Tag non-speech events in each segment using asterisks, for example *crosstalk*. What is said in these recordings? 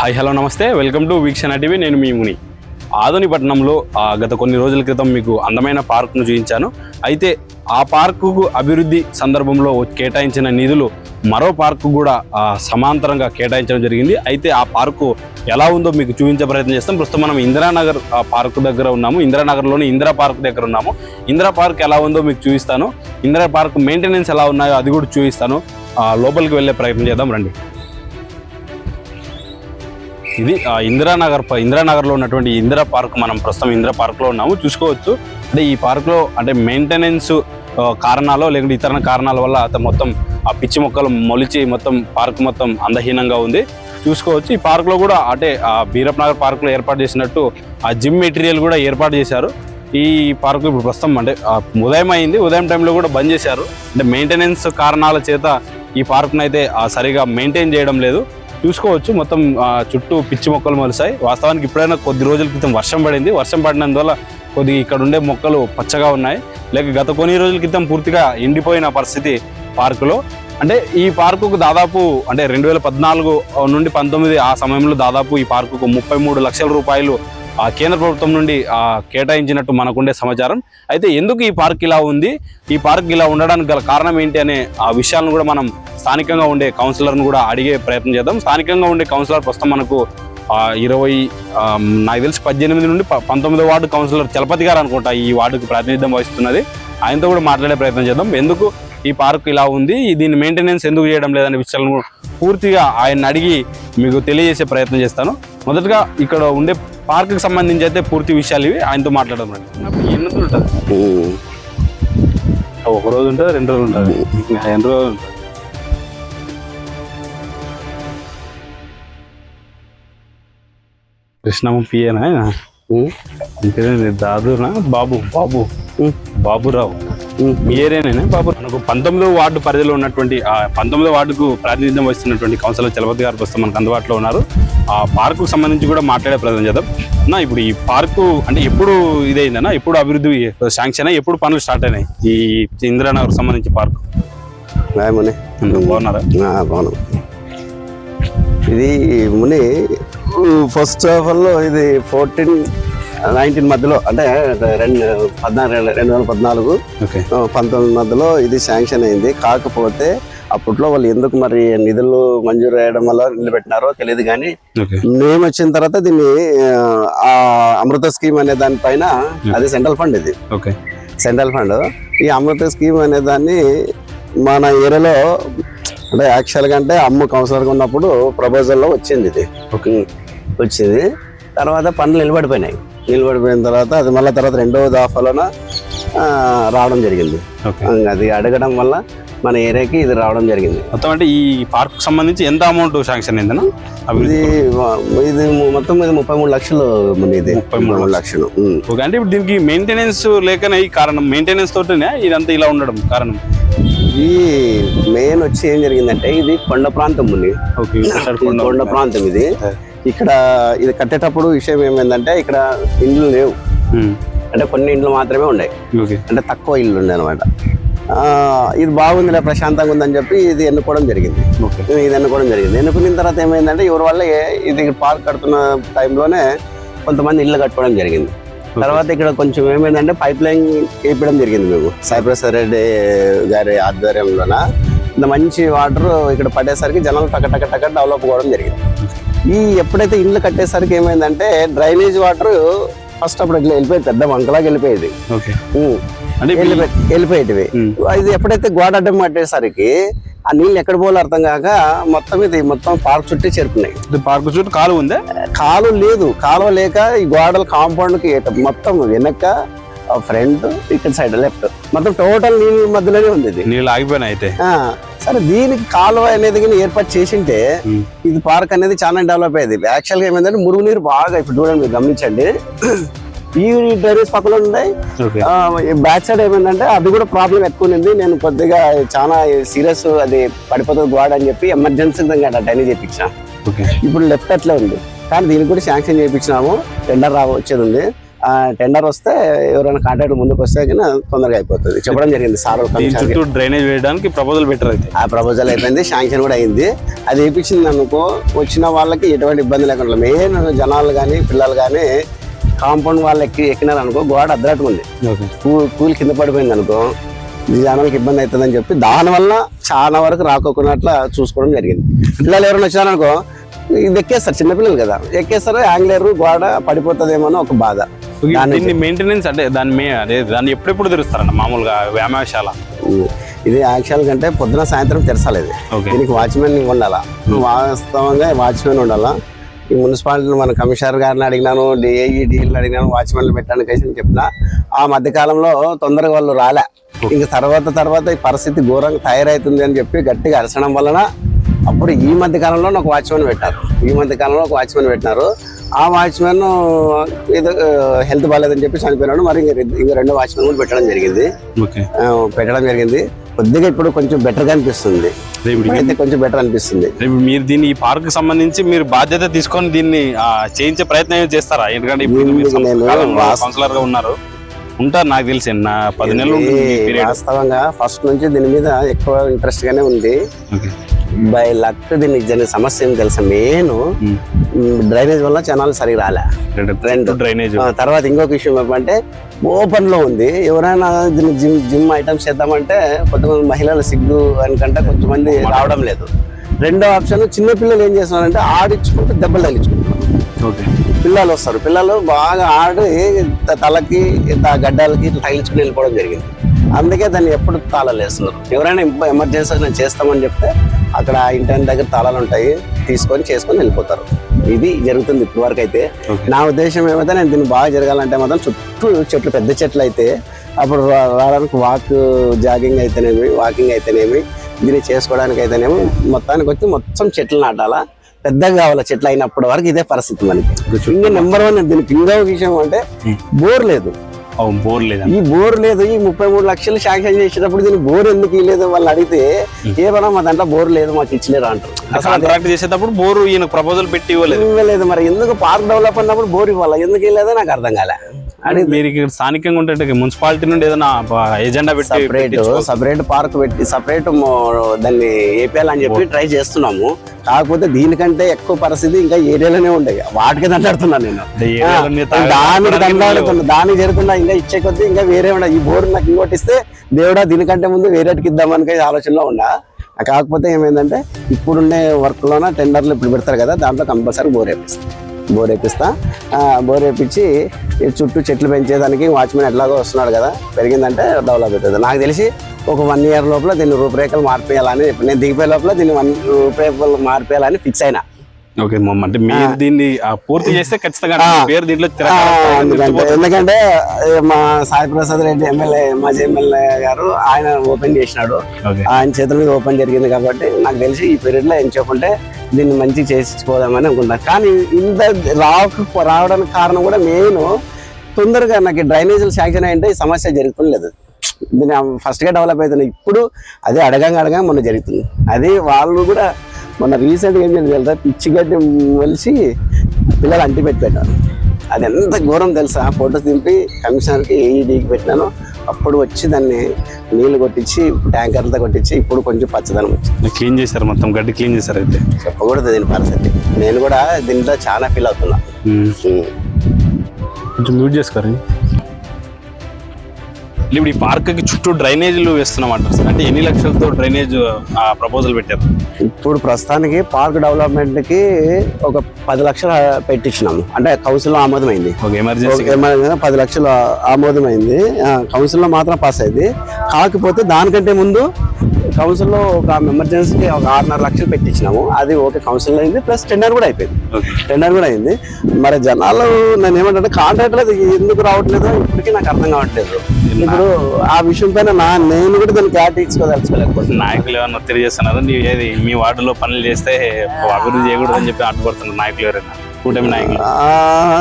Hi hello నమస్తే. Welcome to Veekshana TV. నేను మీ ముని. ఆదోనిపట్నంలో గత కొన్ని రోజుల క్రితం మీకు అందమైన పార్క్ను చూపించాను. అయితే ఆ పార్కుకు అభివృద్ధి సందర్భంలో కేటాయించిన నిధులు మరో పార్కు కూడా సమాంతరంగా కేటాయించడం జరిగింది. అయితే ఆ పార్కు ఎలా ఉందో మీకు చూపించే ప్రయత్నం చేస్తాం. ప్రస్తుతం మనం ఇందిరానగర్ ఆ, పార్కు దగ్గర ఉన్నాము. ఇందిరానగర్లోని ఇందిరా పార్క్ దగ్గర ఉన్నాము. ఇందిరా పార్క్ ఎలా ఉందో మీకు చూపిస్తాను. ఇందిరా పార్క్ మెయింటెనెన్స్ ఎలా ఉన్నాయో అది కూడా చూపిస్తాను. లోపలికి వెళ్ళే ప్రయత్నం చేద్దాం రండి. ఇది ఆ, ఇందిరానగర్ ఇందిరానగర్లో ఉన్నటువంటి ఇందిరా పార్క్ మనం ప్రస్తుతం ఇందిరా పార్క్లో ఉన్నాము చూసుకోవచ్చు. అంటే ఈ పార్క్లో అంటే మెయింటెనెన్స్ కారణాలు లేకుంటే ఇతర కారణాల వల్ల అతను మొత్తం ఆ పిచ్చి మొక్కలు మొలిచి మొత్తం పార్క్ మొత్తం అందహీనంగా ఉంది. చూసుకోవచ్చు ఈ పార్క్లో కూడా అంటే ఆ బీరప్ నగర్ పార్క్లో ఏర్పాటు చేసినట్టు ఆ జిమ్ మెటీరియల్ కూడా ఏర్పాటు చేశారు. ఈ పార్క్ ఇప్పుడు ప్రస్తుతం అంటే ఉదయం అయింది ఉదయం టైంలో కూడా బంద్ చేశారు. అంటే మెయింటెనెన్స్ కారణాల చేత ఈ పార్క్ను అయితే సరిగా మెయింటైన్ చేయడం లేదు. చూసుకోవచ్చు. మొత్తం చుట్టూ పిచ్చి మొక్కలు మొలిసాయి. వాస్తవానికి ఇప్పుడైనా కొద్ది రోజుల క్రితం వర్షం పడింది. వర్షం పడినందువల్ల కొద్ది ఇక్కడ ఉండే మొక్కలు పచ్చగా ఉన్నాయి. లేక గత కొన్ని రోజుల క్రితం పూర్తిగా ఎండిపోయిన పరిస్థితి పార్కులో. అంటే ఈ పార్కుకు దాదాపు అంటే రెండు వేల పద్నాలుగు నుండి పంతొమ్మిది ఆ సమయంలో దాదాపు ఈ పార్కుకు ముప్పై మూడు లక్షల రూపాయలు ఆ కేంద్ర ప్రభుత్వం నుండి కేటాయించినట్టు మనకుండే సమాచారం. అయితే ఎందుకు ఈ పార్క్ ఇలా ఉంది? ఈ పార్క్ ఇలా ఉండడానికి గల కారణం ఏంటి అనే ఆ విషయాలను కూడా మనం స్థానికంగా ఉండే కౌన్సిలర్ను కూడా అడిగే ప్రయత్నం చేద్దాం. స్థానికంగా ఉండే కౌన్సిలర్ ప్రస్తుతం మనకు ఇరవై నాకు తెలిసి పద్దెనిమిది నుండి పంతొమ్మిది పంతొమ్మిదో వార్డు కౌన్సిలర్ చలపతి గారు అనుకుంటా ఈ వార్డుకు ప్రాతినిధ్యం వహిస్తున్నది. ఆయనతో కూడా మాట్లాడే ప్రయత్నం చేద్దాం. ఎందుకు ఈ పార్క్ ఇలా ఉంది? దీని మెయింటెనెన్స్ ఎందుకు చేయడం లేదనే విషయాలను పూర్తిగా ఆయన అడిగి మీకు తెలియజేసే ప్రయత్నం చేస్తాను. మొదటగా ఇక్కడ ఉండే పార్క్కి సంబంధించి అయితే పూర్తి విషయాలు ఇవి. ఆయనతో మాట్లాడడం రండి. ఎన్ని రోజులు ఉంటుంది? ఒక రోజు ఉంటుంది రెండు రోజులు ఉంటుంది. ఎన్ని రోజులు ఉంటుంది. కృష్ణమ్మ పియేనా దాదునా? బాబు బాబు. బాబురావు. మీ ఏరియానే బాబు? మనకు పంతొమ్మిదో వార్డు పరిధిలో ఉన్నటువంటి ఆ పంతొమ్మిదో వార్డుకు ప్రాతినిధ్యం వహిస్తున్నటువంటి కౌన్సిలర్ చలపతి గారు ప్రస్తుతం మనకు అందుబాటులో ఉన్నారు. ఆ పార్కుకు సంబంధించి కూడా మాట్లాడే ప్రయత్నం చేద్దాం. అన్న ఇప్పుడు ఈ పార్కు అంటే ఎప్పుడు ఇదైందన్నా? ఎప్పుడు అభివృద్ధి శాంక్షన్ అయ్యి ఎప్పుడు పనులు స్టార్ట్ అయినాయి? ఈ ఇందిరానగర్ సంబంధించి పార్కు. బాగున్నారా? బాగున్నాం. ఇది ముని ఫస్ట్ ఆఫ్ ఆల్ ఇది ఫోర్టీన్ నైన్టీన్ మధ్యలో అంటే రెండు పద్నాలుగు రెండు వేల పద్నాలుగు పంతొమ్మిది మధ్యలో ఇది శాంక్షన్ అయింది. కాకపోతే అప్పట్లో వాళ్ళు ఎందుకు మరి నిధులు మంజూరు చేయడం వల్ల నిలబెట్టినారో తెలియదు కానీ మేము వచ్చిన తర్వాత దీన్ని ఆ అమృత స్కీమ్ అనే దానిపైన అది సెంట్రల్ ఫండ్ ఇది. ఓకే. Central fund. ఈ అమృత స్కీమ్ అనే దాన్ని మన ఏరియాలో అంటే యాక్చువల్గా అంటే అమ్మ కౌన్సిలర్గా ఉన్నప్పుడు ప్రపోజల్లో వచ్చింది ఇది. ఓకే. వచ్చింది. తర్వాత పనులు నిలబడిపోయినాయి. నిలబడిపోయిన తర్వాత అది మళ్ళీ తర్వాత రెండో దాఫాలోన రావడం జరిగింది. అది అడగడం వల్ల మన ఏరియాకి ఇది రావడం జరిగింది. మొత్తం అంటే ఈ పార్క్ సంబంధించి ఎంత అమౌంట్ శాంక్షన్ అయిందన్నా? ఇది ఇది మొత్తం ఇది ముప్పై మూడు లక్షలు ఇది. ముప్పై మూడు మూడు లక్షలు. ఓకే అంటే ఇప్పుడు దీనికి మెయింటెనెన్స్ లేకనే ఈ కారణం మెయింటెనెన్స్ తోటనే ఇదంతా ఇలా ఉండడం కారణం. ఇది మెయిన్ వచ్చి ఏం జరిగిందంటే ఇది కొండ ప్రాంతం ఉంది కొండ ప్రాంతం. ఇది. ఇక్కడ ఇది కట్టేటప్పుడు విషయం ఏమైందంటే ఇక్కడ ఇండ్లు లేవు. అంటే కొన్ని ఇండ్లు మాత్రమే ఉన్నాయి. అంటే తక్కువ ఇల్లు ఉండే అనమాట ఇది బాగుందిలే ప్రశాంతంగా ఉందని చెప్పి ఇది ఎన్నుకోవడం జరిగింది. ఇది ఎన్నుకోవడం జరిగింది. ఎన్నుకున్న తర్వాత ఏమైందంటే ఎవరి వల్ల ఇది పార్క్ కడుతున్న టైంలోనే కొంతమంది ఇల్లు కట్టుకోవడం జరిగింది. తర్వాత ఇక్కడ కొంచెం ఏమైందంటే పైప్ లైన్ వేయడం జరిగింది మేము. సాయిప్రసాద్ రెడ్డి గారి ఆధ్వర్యంలోన. ఇంత మంచి వాటర్ ఇక్కడ పడేసరికి జనాలు టక టక టక డెవలప్ అవ్వడం జరిగింది. ఈ ఎప్పుడైతే ఇల్లు కట్టేసరికి ఏమైందంటే డ్రైనేజ్ వాటర్ ఫస్ట్ అప్పుడు ఇట్లా వెళ్ళిపోయేది పెద్ద వంకలాగా వెళ్ళిపోయేది. వెళ్ళిపోయేటివి. ఇది ఎప్పుడైతే గోడ అడ్డం పట్టేసరికి ఆ నీళ్ళు ఎక్కడ పోలో అర్థం కాక మొత్తం ఇది మొత్తం పార్క్ చుట్టూ చేరుకున్నాయి. ఇది పార్క్ చుట్టూ కాలు ఉందా? కాలువ లేదు. కాలువ లేక ఈ గోడల కాంపౌండ్కి ఏట- మొత్తం వెనక ఫ్రంట్ ఇక్కడ సైడ్ లెఫ్ట్ మొత్తం టోటల్ నీళ్ళ మధ్యలోనే ఉంది ఇది. నీళ్ళు ఆగిపోయినాయి అయితే. ఆ, సరే దీనికి కాలువ అనేది కానీ ఏర్పాటు చేసింటే. ఇది పార్క్ అనేది చాలా డెవలప్ అయ్యేది. యాక్చువల్గా ఏమైందంటే మురుగునీరు బాగా ఇప్పుడు చూడండి మీరు గమనించండి. ఈ డ్రైనేజ్ పక్కన ఉన్నాయి ఓకే బ్యాక్ సైడ్ ఏమైందంటే అది కూడా ప్రాబ్లం ఎక్కువ ఉంది నేను కొద్దిగా చాలా సీరియస్ అది పడిపోతుంది గోడ అని చెప్పి ఎమర్జెన్సీ డ్రైనేజ్ చేయించాను. ఓకే ఇప్పుడు లెఫ్ట్ అట్లా ఉంది. కానీ దీనికి కూడా శాంక్షన్ చేయించినాము. టెండర్ రా వచ్చేది ఉంది. టెండర్ వస్తే ఎవరైనా కాంట్రాక్ట్ ముందుకు వస్తే కన్నా తొందరగా అయిపోతుంది. చెప్పడం జరిగింది సార్ చుట్టూ డ్రైనేజ్ వేయడానికి ప్రపోజల్ బెటర్ అయితే. ఆ ప్రపోజల్ అయిపోయింది శాంక్షన్ కూడా అయింది. అది వేయించింది అనుకో వచ్చిన వాళ్ళకి ఎటువంటి ఇబ్బంది లేకుండా మెయిన్ జనాలు కానీ పిల్లలు కానీ కాంపౌండ్ వాళ్ళు ఎక్కి ఎక్కినారు అనుకో గోడ అద్దరట్టు ఉంది. కూలి కింద పడిపోయింది అనుకో జనాలకు ఇబ్బంది అవుతుందని చెప్పి దానివల్ల చాలా వరకు రాకోకున్నట్ల చూసుకోవడం జరిగింది. పిల్లలు ఎవరైనా వచ్చారనుకో ఇది ఎక్కేస్తారు చిన్నపిల్లలు కదా. ఎక్కేస్తారు యాంగ్లేరు గోడ పడిపోతుందేమో అని ఒక బాధ. దీన్ని మెయింటెనెన్స్ అంటే దాని మే అదే దాన్ని ఎప్పుడెప్పుడు తెరుస్తారన్న? మామూలుగా వ్యాయామశాల ఇది యాక్చువల్ కంటే పొద్దున సాయంత్రం తెరసలేదు దీనికి వాచ్మెన్ ఉండాలా? వాస్తవంగా వాచ్మెన్ ఉండాలా? ఈ మున్సిపాలిటీ మన కమిషనర్ గారిని అడిగినాను డిఏఈ డీఎల్ని అడిగినాను వాచ్మెన్లు పెట్టడానికి అయితే చెప్పిన. ఆ మధ్య కాలంలో తొందరగా వాళ్ళు రాలే. ఇంక తర్వాత తర్వాత ఈ పరిస్థితి ఘోరంగా తయారవుతుంది అని చెప్పి గట్టిగా అరచడం వలన అప్పుడు ఈ మధ్య కాలంలో ఒక వాచ్మెన్ పెట్టారు. ఈ మధ్య కాలంలో ఒక వాచ్మెన్ పెట్టినారు. ఆ వాచ్మెన్ ఏదో హెల్త్ బాగాలేదని చెప్పి చనిపోయినాడు. మరి ఇంక రెండో వాచ్మెన్ కూడా పెట్టడం జరిగింది. పెట్టడం జరిగింది. కొద్దిగా ఇప్పుడు కొంచెం బెటర్గా అనిపిస్తుంది. రేపు అయితే కొంచెం బెటర్ అనిపిస్తుంది. మీరు దీన్ని ఈ పార్క్ సంబంధించి మీరు బాధ్యత తీసుకొని దీన్ని చేయించే ప్రయత్నం చేస్తారా? ఎందుకంటే కౌన్సిలర్గా ఉన్నారు. ఉంటారు నాకు తెలిసి నా పది నెలలు వాస్తవంగా ఫస్ట్ నుంచి దీని మీద ఎక్కువ ఇంట్రెస్ట్ గానే ఉంది. బై లక్ దీనికి జరిగిన సమస్య ఏం తెలుసా? మెయిన్. డ్రైనేజ్ వల్ల ఛానల్ సరిగా రాలే. రెండు. డ్రైనేజ్. తర్వాత ఇంకొక విషయం ఏమంటే ఓపెన్లో ఉంది. ఎవరైనా దీన్ని జిమ్ జిమ్ ఐటమ్స్ చేద్దామంటే కొంతమంది మహిళల సిగ్గు అనుకంటే కొంతమంది రావడం లేదు. రెండో ఆప్షన్ చిన్న పిల్లలు ఏం చేస్తున్నారంటే ఆడించుకుంటూ దెబ్బలు తగిలించుకుంటున్నారు. ఓకే. పిల్లలు వస్తారు. పిల్లలు బాగా ఆడి తలకి గడ్డాలకి ఇట్లా తగిలించుకుని వెళ్ళిపోవడం జరిగింది. అందుకే దాన్ని ఎప్పుడు తాళాలు వేస్తున్నారు. ఎవరైనా ఎమర్జెన్సీ నేను చేస్తామని చెప్తే అక్కడ ఇంటి దగ్గర తాళాలు ఉంటాయి తీసుకొని చేసుకొని వెళ్ళిపోతారు. ఇది జరుగుతుంది ఇప్పటి వరకు అయితే నా ఉద్దేశం ఏమైతే నేను దీన్ని బాగా జరగాలంటే మాత్రం చుట్టూ చెట్లు పెద్ద చెట్లు అయితే అప్పుడు రావడానికి వాక్ జాగింగ్ అయితేనేమి వాకింగ్ అయితేనేమి దీన్ని చేసుకోవడానికి అయితేనేమి మొత్తానికి వచ్చి మొత్తం చెట్లు నాటాలా? పెద్దగా కావాలి చెట్లు అయినప్పటి వరకు ఇదే పరిస్థితి మనకి. ఇంకా నెంబర్ వన్ దీనికి ఇంకో విషయం అంటే బోర్ లేదు. బోర్ లేదా? ఈ బోర్ లేదు ఈ ముప్పై మూడు లక్షలు శాంక్షన్ చేసేటప్పుడు దీనికి బోర్ ఎందుకు ఇవ్వలేదు వాళ్ళు అడిగితే ఏమన్నా మా దాంట్లో బోర్ లేదు మాకు ఇచ్చలేరు అంటారు. కాంట్రాక్ట్ చేసేటప్పుడు బోరు ఈయన ప్రపోజల్ పెట్టి ఇవ్వలేదు. ఇవ్వలేదు మరి ఎందుకు పార్క్ డెవలప్ అన్నప్పుడు బోర్ ఇవ్వాలి? ఎందుకు ఇవ్వలేదో నాకు అర్థం కాలే. అని మీరు ఇక్కడ స్థానికంగా ఉంటే మున్సిపాలిటీ నుండి ఏదైనా ఎజెండా పెట్టి సపరేట్ సపరేట్ పార్క్ పెట్టి సపరేట్ దాన్ని ఏపీఎల్ చెప్పి ట్రై చేస్తున్నాము. కాకపోతే దీనికంటే ఎక్కువ పరిస్థితి ఇంకా ఏరియాలోనే ఉంటాయి వాటికి దండాడుతున్నాను నేను. దానికి దండాడుతున్నా దానికి జరుగుతున్నా ఇంకా ఇచ్చే కొద్దీ ఇంకా వేరే ఉండ ఈ బోర్ నాకు ఇంకోటి ఇస్తే దేవుడా దీనికంటే ముందు వేరేటికి ఇద్దామని ఆలోచనలో ఉన్నా. కాకపోతే ఏమైందంటే ఇప్పుడుండే వర్క్ లోన టెండర్లు ఇప్పుడు పెడతారు కదా దాంట్లో కంపల్సరీ బోర్ వేపిస్తా బోర్ వేపిస్తా బోర్ వేపించి ఈ చుట్టూ చెట్లు పెంచేదానికి వాచ్మెన్ ఎట్లాగో వస్తున్నాడు కదా పెరిగిందంటే డెవలప్ అవుతుంది. నాకు తెలిసి ఒక వన్ ఇయర్ లోపల దీన్ని రూపురేఖలు మార్పేయాలని నేను దిగిపోయే లోపల దీన్ని వన్ రూపురేఖలు మార్పేయాలని ఫిక్స్ అయినా. ఓకే మమ్మ. అంటే మీరు దీన్ని పూర్తి చేస్తే ఖచ్చితంగా పేరు దీంట్లో ఎందుకంటే మా సాయి ప్రసాద్ రెడ్డి ఎమ్మెల్యే మాజీ ఎమ్మెల్యే గారు ఆయన ఓపెన్ చేసినాడు. ఆయన చేతుల మీద ఓపెన్ జరిగింది కాబట్టి నాకు తెలిసి ఈ పీరియడ్లో ఏం చెప్పంటే దీన్ని మంచి చేసిపోదామని అనుకుంటాను కానీ ఇంత రాక రావడానికి కారణం కూడా మెయిన్ తొందరగా నాకు డ్రైనేజీలు శాంక్షన్ అయ్యింటే ఈ సమస్య దీన్ని ఫస్ట్గా డెవలప్ అవుతుంది ఇప్పుడు అదే అడగంగా అడగంగా మొన్న జరుగుతుంది. అది వాళ్ళు కూడా మొన్న రీసెంట్గా ఏం జరిగింది తెలుసా? పిచ్చి గడ్డి మొలిసి పిల్లలు అంటి పెట్టి పెట్టారు అది ఎంత ఘోరం తెలుసా? ఫోటోస్ దింపి కమిషనర్కి ఏఈడీకి పెట్టినాను. అప్పుడు వచ్చి దాన్ని నీళ్ళు కొట్టించి ట్యాంకర్లతో కొట్టించి ఇప్పుడు కొంచెం పచ్చదనం వచ్చింది. క్లీన్ చేశారు మొత్తం గడ్డి క్లీన్ చేశారు అయితే. చెప్పకూడదు దీని పరిస్థితి. నేను కూడా దీంట్లో చాలా ఫీల్ అవుతున్నా. కొంచెం మ్యూట్ చేసుకోరు ఇప్పుడు ఈ పార్క్కి చుట్టూ డ్రైనేజీలు వేస్తున్నాం అంటారు సార్. అంటే ఎన్ని లక్షలతో డ్రైనేజ్ ప్రపోజల్ పెట్టారు? ఇప్పుడు ప్రస్తుతానికి పార్క్ డెవలప్మెంట్కి ఒక పది లక్షలు పెట్టించినాము అంటే కౌన్సిల్లో ఆమోదమైంది పది లక్షలు ఆమోదమైంది. ఆ, కౌన్సిల్లో మాత్రం పాస్ అయింది. కాకపోతే దానికంటే ముందు కౌన్సిల్లో ఒక ఎమర్జెన్సీకి ఒక ఆరున్నర లక్షలు పెట్టించినాము. అది ఓకే కౌన్సిల్ అయింది. ప్లస్ టెండర్ కూడా అయిపోయింది. టెండర్ కూడా అయింది. మరి జనాలు నేను ఏమంటే కాంట్రాక్ట్ అది ఎందుకు రావట్లేదో? ఇప్పటికీ నాకు అర్థం కావట్లేదు. ఇప్పుడు ఆ విషయం పైన నా నేను కూడా దాన్ని క్లారిటీ ఇచ్చుకోదలుచుకోలేకపోతున్నాను నాయకులు ఏమన్నా ఒత్తిడి చేస్తున్నారు? నీ ఏది మీ వార్డులో పనులు చేస్తే అభివృద్ధి చేయకూడదని చెప్పి అడ్డుపడుతున్నారు నాయకులు ఎవరైనా? కూటమి నాయకులు.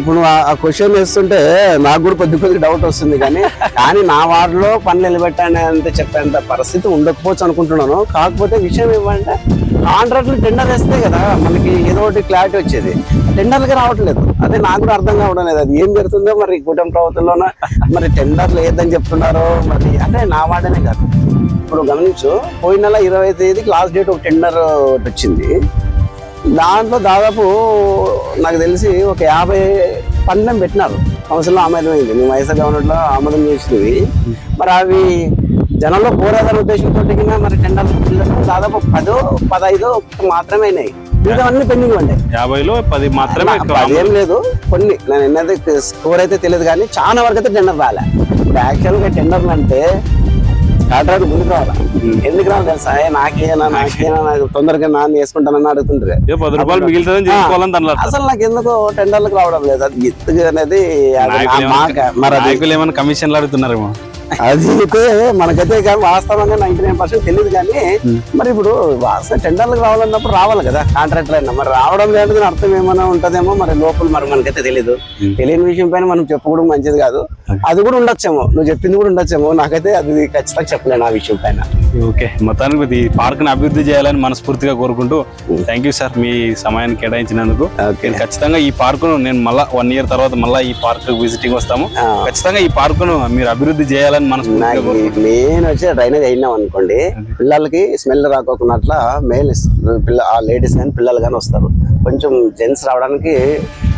ఇప్పుడు ఆ- క్వశ్చన్ వేస్తుంటే నాకు కూడా కొద్ది కొద్ది డౌట్ వస్తుంది కానీ కానీ నా వార్డులో పనులు నిలబెట్టాను అంత చెప్పేంత పరిస్థితి ఉండకపోవచ్చు అనుకుంటున్నాను. కాకపోతే విషయం ఏమంటే కాంట్రాక్ట్లు టెండర్ వేస్తే కదా మనకి ఏదో ఒకటి క్లారిటీ వచ్చేది. టెండర్లకి రావట్లేదు. అదే నాకు కూడా అర్థం కావడం లేదు. అది ఏం జరుగుతుందో మరి కూటమి ప్రభుత్వంలోన? మరి టెండర్లు ఏదని చెప్తున్నారో. మరి అంటే నా వాడనే కాదు. ఇప్పుడు గమనించు పోయిన నెల ఇరవై తేదీకి లాస్ట్ డేట్ ఒక టెండర్ ఒకటి వచ్చింది. దాంట్లో దాదాపు నాకు తెలిసి ఒక యాభై పనులను పెట్టినారు. కౌన్సిల్లో ఆమోదం అయింది మేము వైఎస్ఆర్ గవర్నమెంట్లో ఆమోదం చేసినవి. మరి అవి జనంలో పోరాదనే ఉద్దేశంతో మరి పిల్లలు దాదాపు పదో పదహైదో మాత్రమే అయినాయి. మిగతా అన్ని పెండింగ్ ఉంటాయి యాభైలో పది మాత్రమే అదేం లేదు. కొన్ని నేను ఎన్నైతే స్కోర్ అయితే తెలియదు కానీ చాలా వరకు అయితే టెండర్ రాలే. ఇప్పుడు యాక్చువల్గా టెండర్లు అంటే కాంట్రాక్ట్ ముందుకు రావాలా? ఎందుకు రావాలి తెలుసా? ఏ నాకేనా నాకేనా నాకు తొందరగా నాన్న వేసుకుంటానని అడుగుతుంటారు ఏ పది రూపాయలు మిగులుతుందని చేసుకోవాలని దానిలో అర్థం. అసలు నాకు ఎందుకు టెండర్లకు రావడం లేదు. అది ఎత్తుగా అనేది అది నా నాయకులు మాక ఏమన్నా- మరి అది నాయకులు ఏమైనా కమిషన్లు అడుగుతున్నారేమో. అది మనకైతే కానీ వాస్తవంగా నైన్టీ నైన్ పర్సెంట్ తెలియదు కానీ మరి ఇప్పుడు వాస్తవ టెండర్లకు రావాలన్నప్పుడు రావాలి కదా కాంట్రాక్టర్ అయినా. మరి రావడం లేదు దాని అర్థం ఏమైనా ఉంటదేమో మరి లోపల మరి మనకైతే తెలియదు. తెలియని విషయం పైన మనం చెప్పుకోవడం మంచిది కాదు. అది కూడా ఉండొచ్చేమో నువ్వు చెప్పింది కూడా ఉండొచ్చేమో నాకైతే అది ఖచ్చితంగా చెప్పలేను ఆ విషయం పైన. ఓకే మొత్తానికి ఈ పార్క్ని అభివృద్ధి చేయాలని మనస్ఫూర్తిగా కోరుకుంటూ థ్యాంక్ యూ సార్ మీ సమయాన్ని కేటాయించినందుకు. నేను ఖచ్చితంగా ఈ పార్కును నేను మళ్ళా వన్ ఇయర్ తర్వాత మళ్ళా ఈ పార్క్ విజిటింగ్ వస్తాము. ఖచ్చితంగా ఈ పార్కును మీరు అభివృద్ధి చేయాలని నాకు కోరుకుంటున్నాను మెయిన్ వచ్చి డ్రైనేజ్ అయినాం అనుకోండి పిల్లలకి స్మెల్ రాకోకున్నట్ల మేల్ పిల్ల ఆ లేడీస్ కానీ పిల్లలు కానీ వస్తారు. కొంచెం జెంట్స్ రావడానికి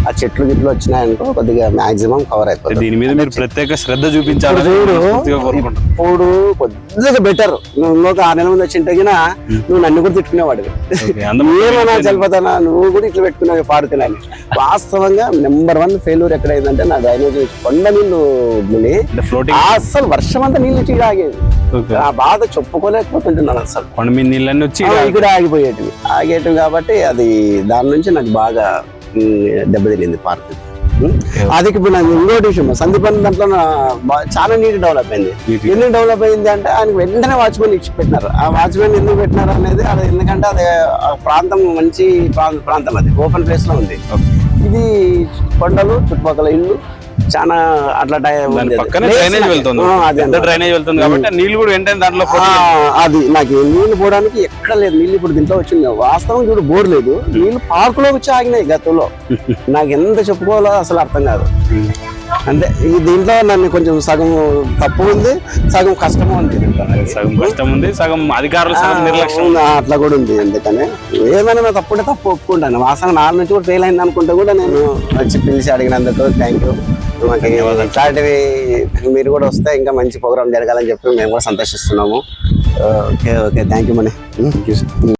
ఆ చెట్లు గిట్లు వచ్చినాయనుకో కొద్దిగా మాక్సిమం కవర్ అయిపోతుంది. దీని మీద మీరు ప్రత్యేక శ్రద్ధ కోరుకుంటున్నాను. ఇప్పుడు కొద్దిగా బెటర్ నువ్వు ఇంకొక ఆరు నెలల ముందు వచ్చింటే నువ్వు నన్ను కూడా తిట్టుకునేవాడు ఏమన్నా చనిపోతానా? నువ్వు కూడా ఇట్లా పెట్టుకున్నావు పాడుతున్నాను వాస్తవంగా నెంబర్ వన్ ఫెయిల్యూర్ ఎక్కడైందంటే నా డ్రైనేజ్ కొండ నీళ్ళు ముని అసలు వర్షం అంతా నీళ్ళు ఇచ్చి ఆగేది. ఆ బాధ చెప్పుకోలేకపోతుంటున్నాను అసలు. కొండ మీద నీళ్ళన్నీ వచ్చి ఇక్కడ ఆగిపోయేటివి. ఆగేటివి కాబట్టి అది దాని నుంచి నాకు బాగా ఉమ్, దెబ్బతినింది పార్క్. అది ఇప్పుడు నాకు ఇంకోటి విషయం సందీప్ అన్న దాంట్లో చాలా నీట్ డెవలప్ అయింది. ఎందుకు డెవలప్ అయింది అంటే ఆయనకు వెంటనే వాచ్మెన్ ఇచ్చి పెట్టినారు. ఆ వాచ్మెన్ ఎందుకు పెట్టినారు అనేది అది ఎందుకంటే అది ఆ ప్రాంతం మంచి ప్రాంతం అది ఓపెన్ ప్లేస్లో ఉంది ఇది కొండలు చుట్టుపక్కల ఇల్లు చాలా అట్లా డ్రైనేజ్ నాకు- వెళ్తుంది. డ్రైనేజ్ వెళ్తుంది కాబట్టి నీళ్ళు కూడా వెంటనే దాంట్లో అది నాకు నీళ్ళు పోవడానికి ఎక్కడ లేదు. నీళ్ళు ఇప్పుడు దీంట్లో వచ్చింది వాస్తవం చూడు బోర్ లేదు. నీళ్ళు పార్కులో వచ్చి ఆగినాయి గతంలో. *laughs* నాకు ఎంత చెప్పుకోవాలో అసలు అర్థం కాదు. అంటే ఈ దీంట్లో నన్ను కొంచెం సగం తప్పు ఉంది సగం కష్టము ఉంది. సగం కష్టం ఉంది సగం అధికారులు సగం నిర్లక్ష్యం అట్లా కూడా ఉంది అందుకని. ఏమైనా నా తప్పుంటే తప్పు ఒప్పుకుంటాను. వాసన నాన్న నుంచి కూడా ఫెయిల్ అయింది అనుకుంటే కూడా నేను వచ్చి పిలిచి అడిగినందుకు థ్యాంక్ యూ మాకు ఇట్లాంటివి మీరు కూడా వస్తే ఇంకా మంచి ప్రోగ్రామ్ జరగాలని చెప్పి మేము కూడా సంతోషిస్తున్నాము. Okay okay. Thank you money.